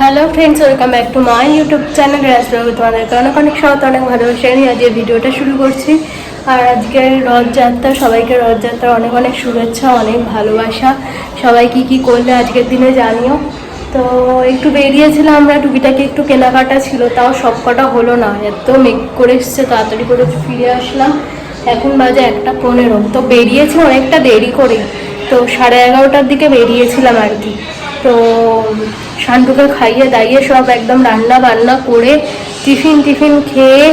Hello friends welcome back to my YouTube channel Rajprabhu তোমাদেরকে অনেক অনেক স্বাগত, অনেক ভালোবাসা। নিয়ে আজকে ভিডিওটা শুরু করছি। আর আজকে রথযাত্রা, সবাইকে রথযাত্রা অনেক অনেক শুভেচ্ছা, অনেক ভালোবাসা। সবাই কি কি করলে আজকের দিনে জানিও। তো একটু বেরিয়েছিলাম আমরা, টুকিটাকি একটু কেনাকাটা ছিল, তাও সব কটা হলো না। এত মেঘ করে এসছে, তাড়াতাড়ি করে ফিরে আসলাম। এখন বাজে একটা পনেরো। তো বেরিয়েছি অনেকটা দেরি করে। তো সাড়ে এগারোটার দিকে বেরিয়েছিলাম আর কি। তো শান্তুকে খাইয়ে দাইয়ে সব একদম রান্না বান্না করে টিফিন টিফিন খেয়ে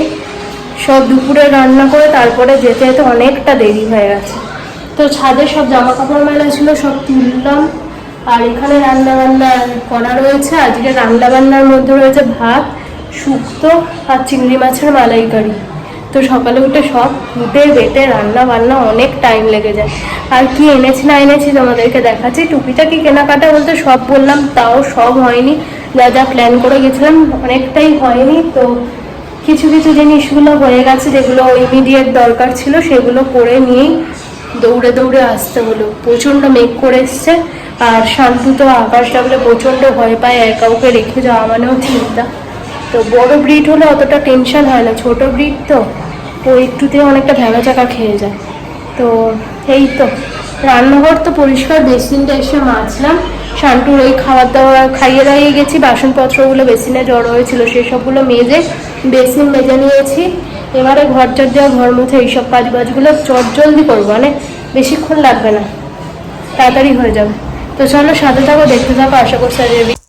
সব দুপুরে রান্না করে তারপরে যেতে যেতে অনেকটা দেরি হয়ে গেছে। তো ছাদে সব জামা কাপড় মেলা ছিল, সব তুললাম। আর এখানে রান্না বান্না করা রয়েছে। আজকে রান্না বান্নার মধ্যে রয়েছে ভাত, শুক্তো আর চিংড়ি মাছের মালাইকারি। তো সকালে উঠে সব ফুটে, বেটে, রান্না বান্না অনেক টাইম লেগে যায়। আর কি এনেছি না এনেছি তোমাদেরকে দেখাচ্ছি। টুপিটা কি কেনাকাটা বলতে সব বললাম, তাও সব হয়নি। যা যা প্ল্যান করে গেছিলাম, অনেকটাই হয়নি। তো কিছু কিছু জিনিসগুলো হয়ে গেছে, যেগুলো ইমিডিয়েট দরকার ছিল, সেগুলো করে নিয়েই দৌড়ে দৌড়ে আসতে হলো। প্রচণ্ড মেঘ করে এসছে। আর শান্তু তো আকাশ ডাবলে প্রচণ্ড ভয় পায়, এক কাউকে রেখে যাওয়া মানেও চিন্তা। তো বড় ব্রিড হলে অতটা টেনশন হয় না। ছোট ব্রিড তো ও একটুতে অনেকটা ভেঙা চাকা খেয়ে যায়। তো এই তো। রান্নাঘর তো পরিষ্কার, বেসিনটা এসে মাজলাম। শান্তুর ওই খাবার দাবার খাইয়ে দাইয়ে গেছি, বাসনপত্রগুলো বেসিনে জড়ো হয়েছিল, সেসবগুলো মেজে বেসিন মেজে নিয়েছি। এবারে ঘর চর দেওয়া, ঘর মুছে এইসব কাজ বাজগুলো চট জলদি করব মানে বেশিক্ষণ লাগবে না। তাড়াতাড়ি হয়ে যাবে। তো চলো সাথে থাকো, দেখতে থাকো, আশা করছি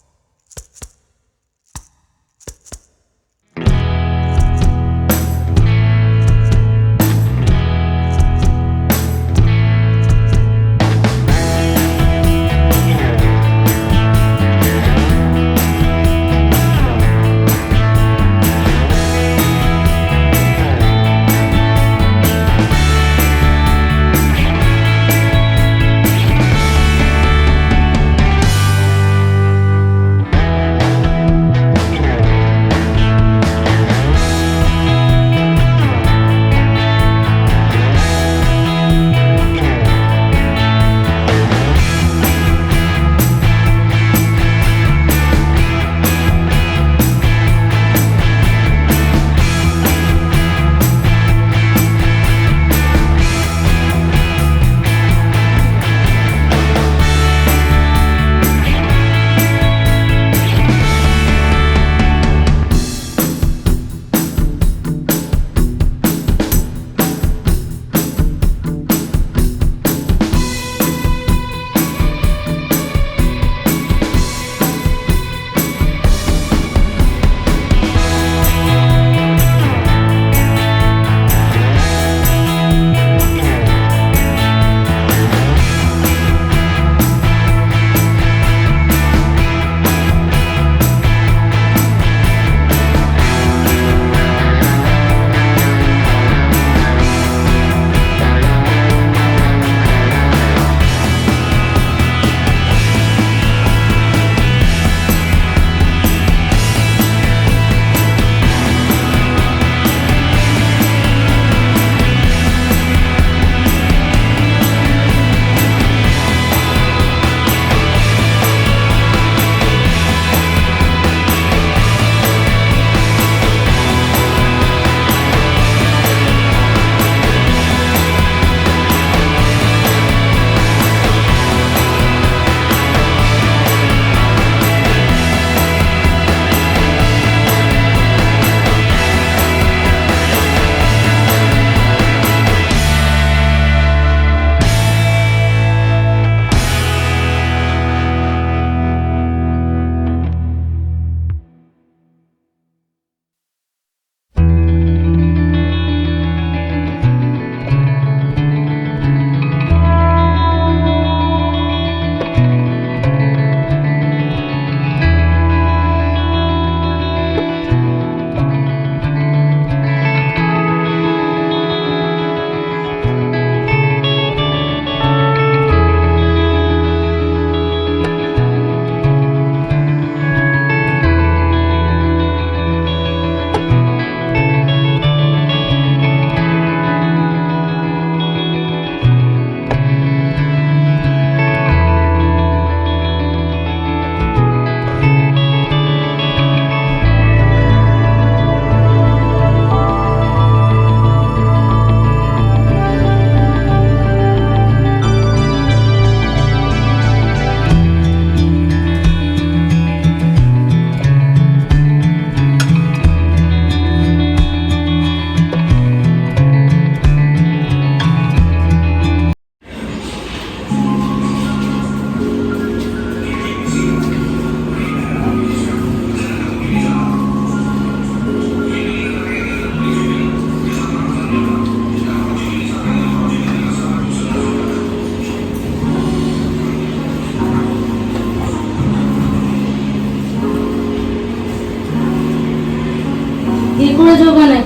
কে করেছে ওখানে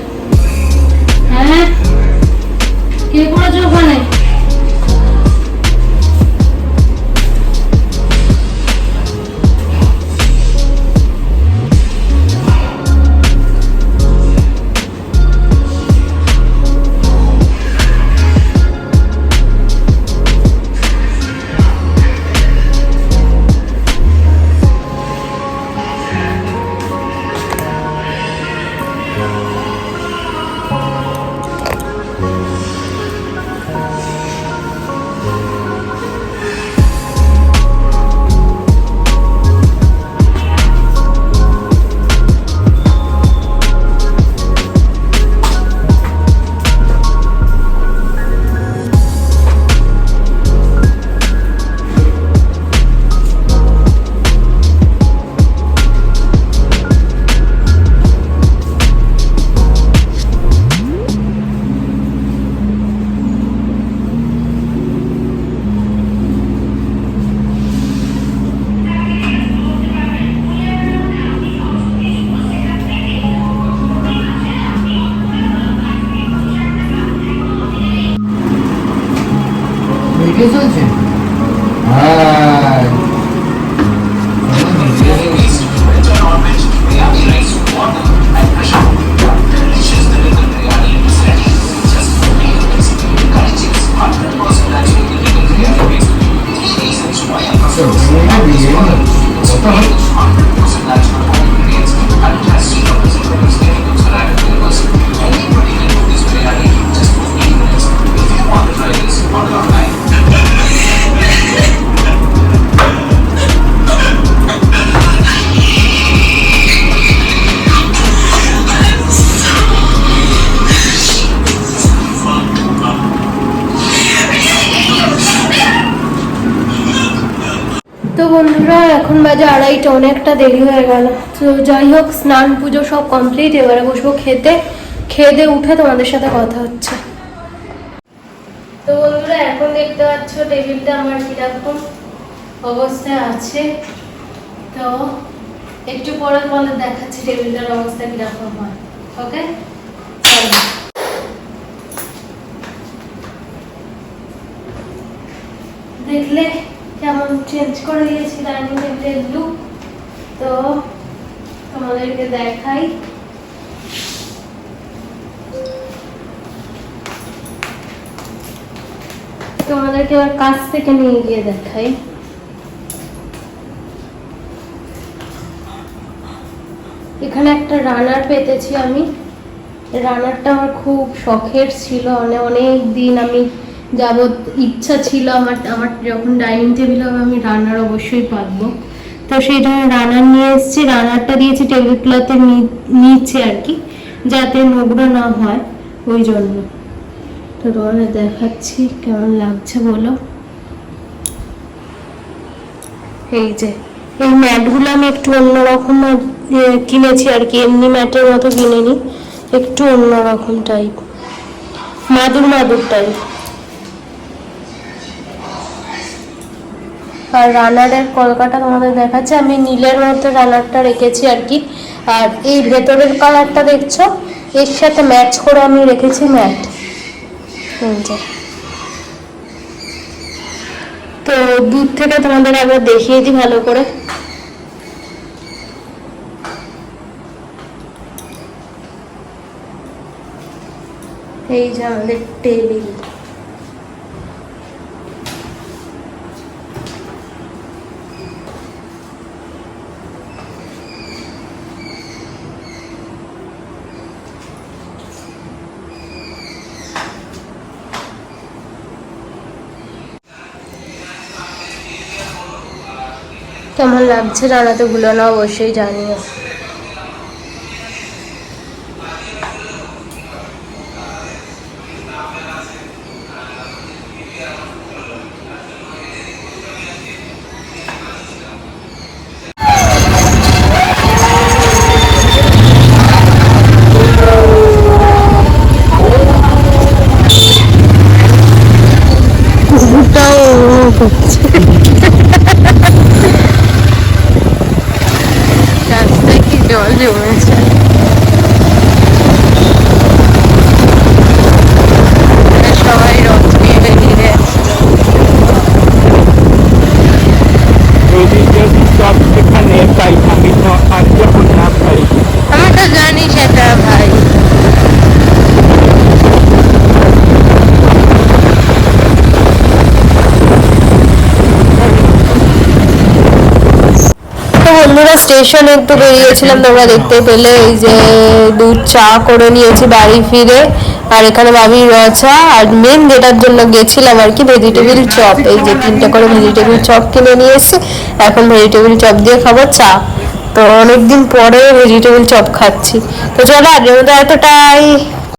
হ্যাঁ কে করেছে ওখানে বন্ধুরা এখন বাজে আড়াইটা, অনেকটা দেরি হয়ে গেল। তো যাই হোক, স্নান পুজো সব কমপ্লিট এবারে বসবো খেতে। খেয়ে উঠে তোমাদের সাথে কথা হচ্ছে। তো বন্ধুরা, এখন দেখতে পাচ্ছ টেবিলটা আমার কীরকম অবস্থায় আছে। তো একটু পরে তোমাদের দেখাচ্ছি টেবিলটার অবস্থা কীরকম হয়। ওকে দেখলে চেঞ্জ করে দিয়েছি ডাইনিং টেবিলের লুক তো তোমাদেরকে দেখাই। তোমাদেরকে আবার কাছ থেকে নিয়ে গিয়ে দেখাই। এখানে একটা রানার পেতেছি আমি। রানারটা আমার খুব শখের ছিল। অনেক অনেক দিন আমি যাবৎ ইচ্ছা ছিল আমার আমার যখন ডাইনিং টেবিল হবে, আমি রান্নার অবশ্যই পাতবো তো সেই জন্য রানার নিয়ে এসেছি রানারটা দিয়েছি টেবিল ক্লথের নিচে আর কি, যাতে নোংরা না হয়, ওই জন্য। তো তোমাদের দেখাচ্ছি কেমন লাগছে বলো। এই যে, এই ম্যাটগুলো আমি একটু অন্যরকম কিনেছি আর কি, এমনি ম্যাটের মতো কিনিনি, একটু অন্যরকম টাইপ মাদুর মাদুর টাইপ আর রানারের কলকাটা তোমাদের দেখাচ্ছে। আমি নীলের মধ্যে রানারটা রেখেছি আর কি। আর এই ভেতরের কালারটা দেখছ? এর সাথে ম্যাচ করে আমি রেখেছি ম্যাট তো দূর থেকে তোমাদের একবার দেখিয়ে দিই ভালো করে। এই যে আমাদের টেবিল কেমন লাগছে জানাতে ভুলো না অবশ্যই জানিও। বন্ধুরা স্টেশনে একটু বেরিয়েছিলাম, তোমরা দেখতে পেলে এই যে দুধ চা করে নিয়েছি বাড়ি ফিরে। আর এখানে ভাবি রচা আর মেন যেটার জন্য গেছিলাম আর কি ভেজিটেবিল চপ এই যে তিনটে করে ভেজিটেবিল চপ কিনে নিয়ে এসেছি। এখন ভেজিটেবিল চপ দিয়ে খাব চা। তো অনেকদিন পরে ভেজিটেবিল চপ খাচ্ছি। তো চলো, আজকের মতো এতটাই।